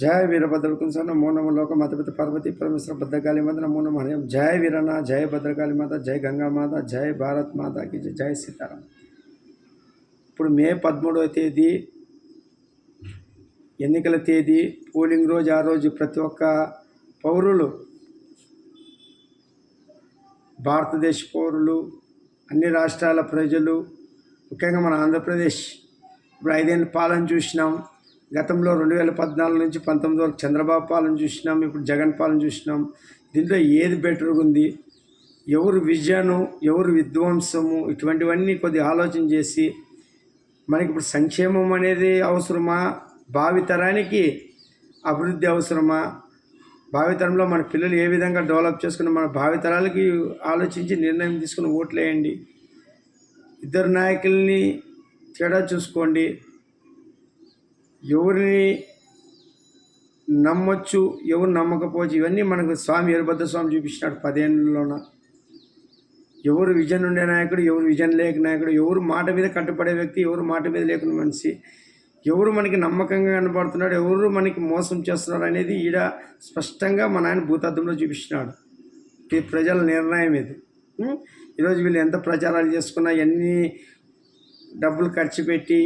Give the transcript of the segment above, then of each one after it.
జయ వీరభద్రకు సన్న మోనమ లోక మతపిత పార్వతి పరమేశ్వర భద్రకాళి మాత నమో నమ జయ వీరణ జయ భద్రకాళి మాత జయ గంగా మాత జయ భారత్ మాతకి జయ జయ సీతారాం. ఇప్పుడు మే పదమూడవ తేదీ ఎన్నికల తేదీ పోలింగ్ రోజు ఆ రోజు ప్రతి ఒక్క పౌరులు భారతదేశ పౌరులు అన్ని రాష్ట్రాల ప్రజలు ముఖ్యంగా మన ఆంధ్రప్రదేశ్. ఇప్పుడు ఐదేళ్ళ పాలన చూసినాం. గతంలో రెండు వేల పద్నాలుగు నుంచి పంతొమ్మిది వరకు చంద్రబాబు పాలన చూసినాం ఇప్పుడు జగన్ పాలన చూసినాం. దీంట్లో ఏది బెటర్గా ఉంది? ఎవరు విజయను ఎవరు విధ్వంసము ఇటువంటివన్నీ కొద్దిగా ఆలోచన చేసి మనకి ఇప్పుడు సంక్షేమం అనేది అవసరమా? భావితరానికి అభివృద్ధి అవసరమా? భావితరంలో మన పిల్లలు ఏ విధంగా డెవలప్ చేసుకుని మన భావితరాలకి ఆలోచించి నిర్ణయం తీసుకుని ఓట్లు వేయండి ఇద్దరు నాయకుల్ని తేడా చూసుకోండి. ఎవరిని నమ్మొచ్చు ఎవరు నమ్మకపోవచ్చు ఇవన్నీ మనకు స్వామి వీరభద్ర స్వామి చూపించినాడు పదేళ్ళలోన. ఎవరు విజన్ ఉండే నాయకుడు ఎవరు విజన్ లేక నాయకుడు ఎవరు మాట మీద కట్టుబడే వ్యక్తి ఎవరు మాట మీద లేకుండా మనిషి. ఎవరు మనకి నమ్మకంగా కనబడుతున్నాడు ఎవరు మనకి మోసం చేస్తున్నారు అనేది ఈడ స్పష్టంగా మన ఆయన భూతత్వంలో చూపిస్తున్నాడు ఈ ప్రజల నిర్ణయం ఇది. ఈరోజు వీళ్ళు ఎంత ప్రచారాలు చేసుకున్నా ఎన్ని డబ్బులు ఖర్చు పెట్టి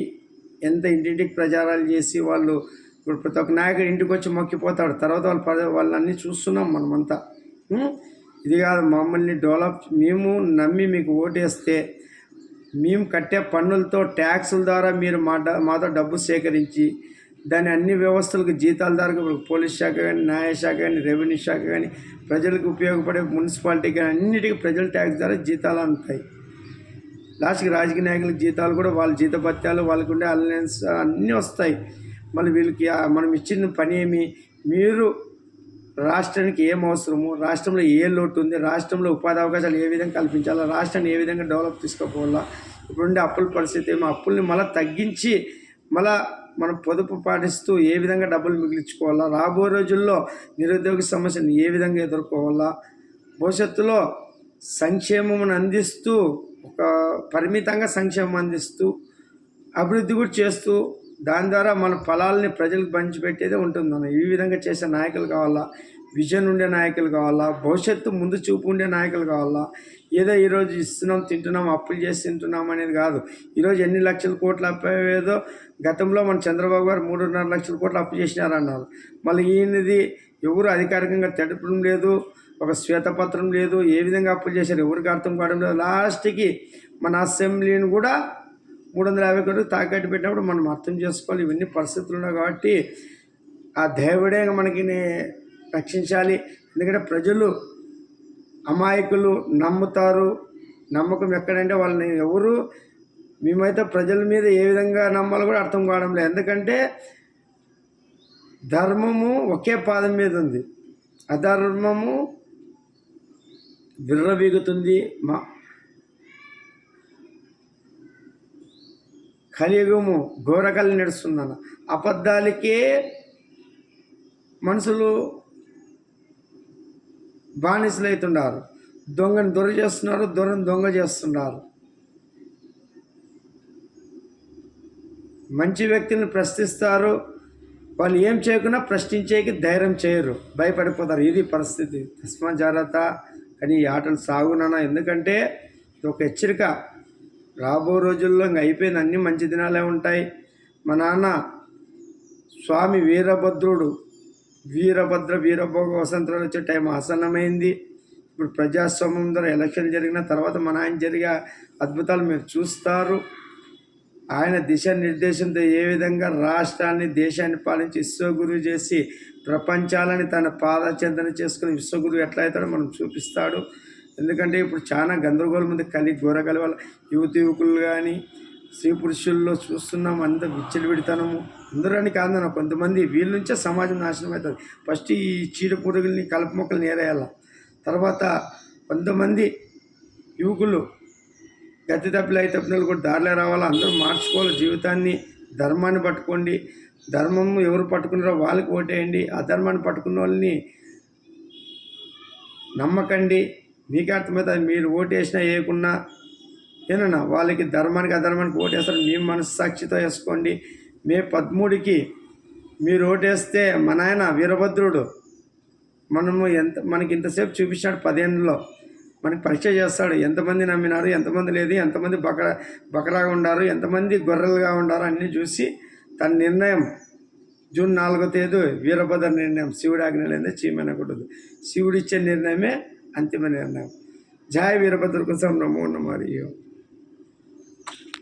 ఎంత ఇంటింటికి ప్రచారాలు చేసి వాళ్ళు ఇప్పుడు ప్రతి ఒక్క నాయకుడు ఇంటికి వచ్చి మొక్కిపోతాడు. తర్వాత వాళ్ళు వాళ్ళన్నీ చూస్తున్నాం మనమంతా. ఇది కాదు మమ్మల్ని డెవలప్ మేము నమ్మి మీకు ఓటేస్తే మేము కట్టే పన్నులతో ట్యాక్సుల ద్వారా మీరు మా డ- మాతో డబ్బు సేకరించి దాని అన్ని వ్యవస్థలకు జీతాల ద్వారా పోలీస్ శాఖ కానీ న్యాయశాఖ కానీ రెవెన్యూ శాఖ కానీ ప్రజలకు ఉపయోగపడే మున్సిపాలిటీ కానీ అన్నిటికీ ప్రజల ట్యాక్స్ ద్వారా జీతాలు అందుతాయి. లాస్ట్కి రాజకీయ నాయకులకు జీతాలు కూడా వాళ్ళ జీతభత్యాలు వాళ్ళకు ఉండే అలయన్స్ అన్నీ వస్తాయి. మళ్ళీ వీళ్ళకి మనం ఇచ్చిన పని ఏమి? మీరు రాష్ట్రానికి ఏం అవసరము? రాష్ట్రంలో ఏ లోటు ఉంది? రాష్ట్రంలో ఉపాధి అవకాశాలు ఏ విధంగా కల్పించాలా? రాష్ట్రాన్ని ఏ విధంగా డెవలప్ తీసుకోపోవాలా? ఇప్పుడుండే అప్పుల పరిస్థితి ఏమో? అప్పుల్ని మళ్ళీ తగ్గించి మళ్ళా మనం పొదుపు పాటిస్తూ ఏ విధంగా డబ్బులు మిగిలించుకోవాలా? రాబోయే రోజుల్లో నిరుద్యోగ సమస్యను ఏ విధంగా ఎదుర్కోవాలా? భవిష్యత్తులో సంక్షేమమును అందిస్తూ ఒక పరిమితంగా సంక్షేమం అందిస్తూ అభివృద్ధి కూడా చేస్తూ దాని ద్వారా మన ఫలాల్ని ప్రజలకు పంచిపెట్టేదే ఉంటుంది మనం ఈ విధంగా చేసే నాయకులు కావాలా? విజన్ ఉండే నాయకులు కావాలా? భవిష్యత్తు ముందు చూపు ఉండే నాయకులు కావాలా? ఏదో ఈరోజు ఇస్తున్నాం తింటున్నాం అప్పులు చేసి తింటున్నాం అనేది కాదు. ఈరోజు ఎన్ని లక్షల కోట్లు అప్పేదో గతంలో మన చంద్రబాబు గారు మూడున్నర లక్షల కోట్లు అప్పు చేసినారన్నారు. మళ్ళీ ఈయనది ఎవరు అధికారికంగా తెడపడం లేదు. ఒక శ్వేతపత్రం లేదు ఏ విధంగా అప్పులు చేశారు ఎవరికి అర్థం కావడం లేదు. లాస్ట్కి మన అసెంబ్లీని కూడా మూడు వందల యాభై కోట్లు తాకట్టు పెట్టినప్పుడు మనం అర్థం చేసుకోవాలి. ఇవన్నీ పరిస్థితులు ఉన్నాయి కాబట్టి ఆ దేవుడే మనకి రక్షించాలి. ఎందుకంటే ప్రజలు అమాయకులు నమ్ముతారు. నమ్మకం ఎక్కడంటే వాళ్ళని ఎవరు మేమైతే ప్రజల మీద ఏ విధంగా నమ్మాలో కూడా అర్థం కావడం లేదు. ఎందుకంటే ధర్మము ఒకే పాదం మీద ఉంది. అధర్మము విర్రవీగుతుంది. మా కలియుగము ఘోరకల్ని నడుస్తుందన్న. అబద్ధాలకే మనుషులు బానిసలు అవుతున్నారు దొంగని దొర చేస్తున్నారు దొరని దొంగ చేస్తున్నారు. మంచి వ్యక్తిని ప్రశ్నిస్తారు. వాళ్ళు ఏం చేయకుండా ప్రశ్నించేకి ధైర్యం చేయరు. భయపడిపోతారు. ఇది పరిస్థితి. తస్మా జాగ్రత్త. కానీ ఈ ఆటలు సాగునన్నా ఎందుకంటే ఇది ఒక హెచ్చరిక. రాబో రోజుల్లో ఇంక అయిపోయింది అన్ని మంచి దినాలే ఉంటాయి. మా నాన్న స్వామి వీరభద్రుడు. వీరభద్ర వీరభోగ వసంతరాలు వచ్చే టైం ఆసన్నమైంది. ఇప్పుడు ప్రజాస్వామ్యం ద్వారా ఎలక్షన్ జరిగిన తర్వాత మన ఆయన జరిగే అద్భుతాలు మీరు చూస్తారు. ఆయన దిశానిర్దేశంతో ఏ విధంగా రాష్ట్రాన్ని దేశాన్ని పాలించి విశ్వగురు చేసి ప్రపంచాలని తన పాదచింతన చేసుకుని విశ్వగురు ఎట్లా అవుతాడో మనం చూపిస్తాడు. ఎందుకంటే ఇప్పుడు చాలా గందరగోళం ఉంది. కలి ఘోరకలి వల్ల యువతి యువకులు కానీ స్త్రీ పురుషుల్లో చూస్తున్నాం. అంత విచ్చలవిడితనము. అందరని కాదన్న కొంతమంది వీళ్ళ నుంచే సమాజం నాశనం అవుతుంది. ఫస్ట్ ఈ చీడ పురుగుల్ని కలుపు మొక్కలు నేరేయాల తర్వాత కొంతమంది యువకులు గతి తప్పులు అయితే తప్పినలు కూడా దారిలో రావాలా? అందరూ మార్చుకోవాలి జీవితాన్ని. ధర్మాన్ని పట్టుకోండి. ధర్మం ఎవరు పట్టుకున్నారో వాళ్ళకి ఓటేయండి. అధర్మాన్ని పట్టుకున్న వాళ్ళని నమ్మకండి. మీకు అర్థమవుతుంది మీరు ఓటేసినా వేయకున్నా ఏనన్నా వాళ్ళకి ధర్మానికి అధర్మానికి ఓటేస్తారు. మీ మనస్సాక్షితో వేసుకోండి. మే పదమూడుకి మీరు ఓటేస్తే మా నాయన వీరభద్రుడు మనము ఎంత మనకి ఇంతసేపు చూపించాడు పదేళ్ళలో మనకి పరీక్ష చేస్తాడు. ఎంతమంది నమ్మినారు ఎంతమంది లేదు ఎంతమంది బకర బకరాగా ఉండారు ఎంతమంది గొర్రెలుగా ఉండారు అన్నీ చూసి తన నిర్ణయం జూన్ నాలుగో తేదీ వీరభద్ర నిర్ణయం శివుడి ఆజ్ఞ లేదా చీమనకూడదు శివుడిచ్చే నిర్ణయమే అంతిమ నిర్ణయం. జాయ వీరభద్ర కోసం నమో నమ మరియు